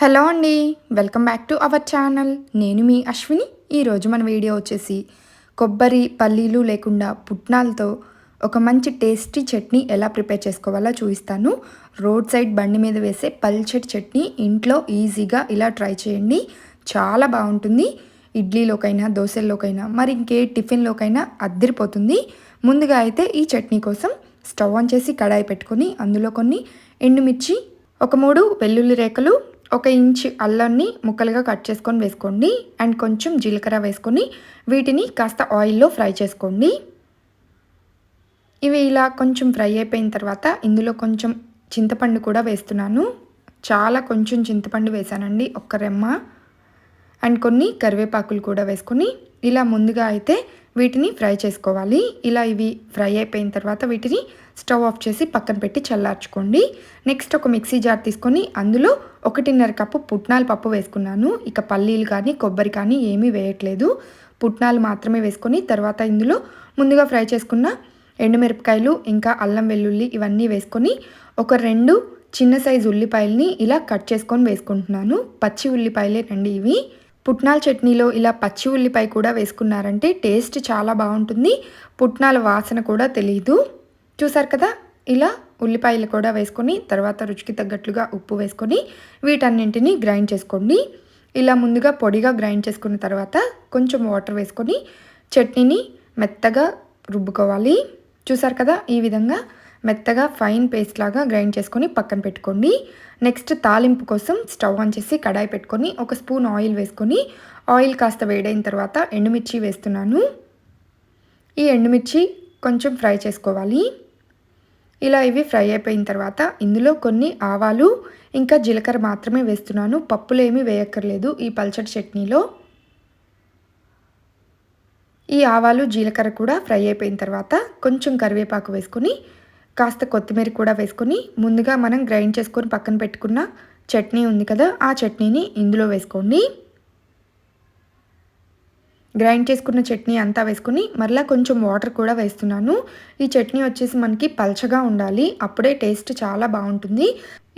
Hello అండి welcome back to our channel. నేను మీ అశ్విని. ఈరోజు మన వీడియో వచ్చేసి కొబ్బరి పల్లీలు లేకుండా పుట్నాలతో ఒక మంచి టేస్టీ చట్నీ ఎలా ప్రిపేర్ చేసుకోవాలో చూపిస్తాను. రోడ్ సైడ్ బండి మీద వేసే పల్చటి చట్నీ ఇంట్లో ఈజీగా ఇలా ట్రై చేయండి. చాలా బాగుంటుంది. ఇడ్లీలోకైనా దోశల్లోకైనా మరి ఇంకే టిఫిన్లోకైనా అద్దరిపోతుంది. ముందుగా అయితే ఈ చట్నీ కోసం స్టవ్ ఆన్ చేసి కడాయి పెట్టుకొని అందులో కొన్ని ఎండుమిర్చి ఒక మూడు వెల్లుల్లి రేఖలు ఒక ఇంచ్ అల్లాన్ని ముక్కలుగా కట్ చేసుకొని వేసుకోండి. అండ్ కొంచెం జీలకర్ర వేసుకొని వీటిని కాస్త ఆయిల్లో ఫ్రై చేసుకోండి. ఇవి ఇలా కొంచెం ఫ్రై అయిపోయిన తర్వాత ఇందులో కొంచెం చింతపండు కూడా వేస్తున్నాను. చాలా కొంచెం చింతపండు వేసానండి ఒక్క రెమ్మ. అండ్ కొన్ని కరివేపాకులు కూడా వేసుకొని ఇలా ముందుగా అయితే వీటిని ఫ్రై చేసుకోవాలి. ఇలా ఇవి ఫ్రై అయిపోయిన తర్వాత వీటిని స్టవ్ ఆఫ్ చేసి పక్కన పెట్టి చల్లార్చుకోండి. నెక్స్ట్ ఒక మిక్సీ జార్ తీసుకొని అందులో ఒకటిన్నర కప్పు పుట్నాల పప్పు వేసుకున్నాను. ఇక పల్లీలు కానీ కొబ్బరి కానీ ఏమీ వేయట్లేదు. పుట్నాలు మాత్రమే వేసుకొని తర్వాత ఇందులో ముందుగా ఫ్రై చేసుకున్న ఎండుమిరపకాయలు ఇంకా అల్లం వెల్లుల్లి ఇవన్నీ వేసుకొని ఒక రెండు చిన్న సైజు ఉల్లిపాయలని ఇలా కట్ చేసుకొని వేసుకుంటున్నాను. పచ్చి ఉల్లిపాయలే రండి ఇవి. పుట్నాల చట్నీలో ఇలా పచ్చి ఉల్లిపాయ కూడా వేసుకున్నారంటే టేస్ట్ చాలా బాగుంటుంది. పుట్నాల వాసన కూడా తెలియదు చూసారు కదా? ఇలా ఉల్లిపాయలు కూడా వేసుకొని తర్వాత రుచికి తగ్గట్లుగా ఉప్పు వేసుకొని వీటన్నింటినీ గ్రైండ్ చేసుకోండి. ఇలా ముందుగా పొడిగా గ్రైండ్ చేసుకున్న తర్వాత కొంచెం వాటర్ వేసుకొని చట్నీని మెత్తగా రుబ్బుకోవాలి. చూసారు కదా? ఈ విధంగా మెత్తగా ఫైన్ పేస్ట్ లాగా గ్రైండ్ చేసుకొని పక్కన పెట్టుకోండి. నెక్స్ట్ తాలింపు కోసం స్టవ్ ఆన్ చేసి కడాయి పెట్టుకొని ఒక స్పూన్ ఆయిల్ వేసుకొని ఆయిల్ కాస్త వేడైన తర్వాత ఎండుమిర్చి వేస్తున్నాను. ఈ ఎండుమిర్చి కొంచెం ఫ్రై చేసుకోవాలి. ఇలా ఇవి ఫ్రై అయిపోయిన తర్వాత ఇందులో కొన్ని ఆవాలు ఇంకా జీలకర్ర మాత్రమే వేస్తున్నాను. పప్పులు ఏమీ వేయక్కర్లేదు ఈ పల్చడి చట్నీలో. ఈ ఆవాలు జీలకర్ర కూడా ఫ్రై అయిపోయిన తర్వాత కొంచెం కరివేపాకు వేసుకొని కాస్త కొత్తిమీర కూడా వేసుకొని ముందుగా మనం గ్రైండ్ చేసుకొని పక్కన పెట్టుకున్న చట్నీ ఉంది కదా ఆ చట్నీని ఇందులో వేసుకోండి. గ్రైండ్ చేసుకున్న చట్నీ అంతా వేసుకుని మరలా కొంచెం వాటర్ కూడా వేస్తున్నాను. ఈ చట్నీ వచ్చేసి మనకి పల్చగా ఉండాలి అప్పుడే టేస్ట్ చాలా బాగుంటుంది.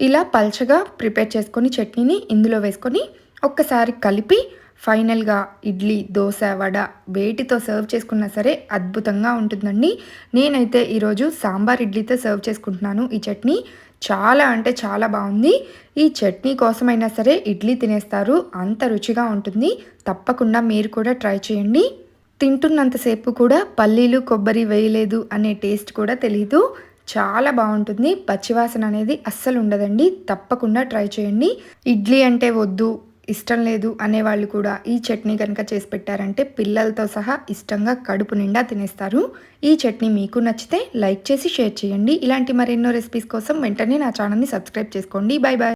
ఇలా పల్చగా ప్రిపేర్ చేసుకొని చట్నీని ఇందులో వేసుకొని ఒక్కసారి కలిపి ఫైనల్గా ఇడ్లీ దోశ వడ వేటితో సర్వ్ చేసుకున్నా సరే అద్భుతంగా ఉంటుందండి. నేనైతే ఈరోజు సాంబార్ ఇడ్లీతో సర్వ్ చేసుకుంటున్నాను. ఈ చట్నీ చాలా అంటే చాలా బాగుంది. ఈ చట్నీ కోసమైనా సరే ఇడ్లీ తినేస్తారు. అంత రుచిగా ఉంటుంది. తప్పకుండా మీరు కూడా ట్రై చేయండి. తింటున్నంతసేపు కూడా పల్లీలు కొబ్బరి వేయలేదు అనే టేస్ట్ కూడా తెలీదు. చాలా బాగుంటుంది. పచ్చివాసన అనేది అస్సలు ఉండదండి. తప్పకుండా ట్రై చేయండి. ఇడ్లీ అంటే వద్దు. ఇష్టం లేదు అనేవాళ్ళు కూడా ఈ చట్నీ కనుక చేసి పెట్టారంటే పిల్లలతో సహా ఇష్టంగా కడుపు నిండా తినేస్తారు. ఈ చట్నీ మీకు నచ్చితే లైక్ చేసి షేర్ చేయండి. ఇలాంటి మరెన్నో రెసిపీస్ కోసం వెంటనే నా ఛానల్ని సబ్స్క్రైబ్ చేసుకోండి. Bye bye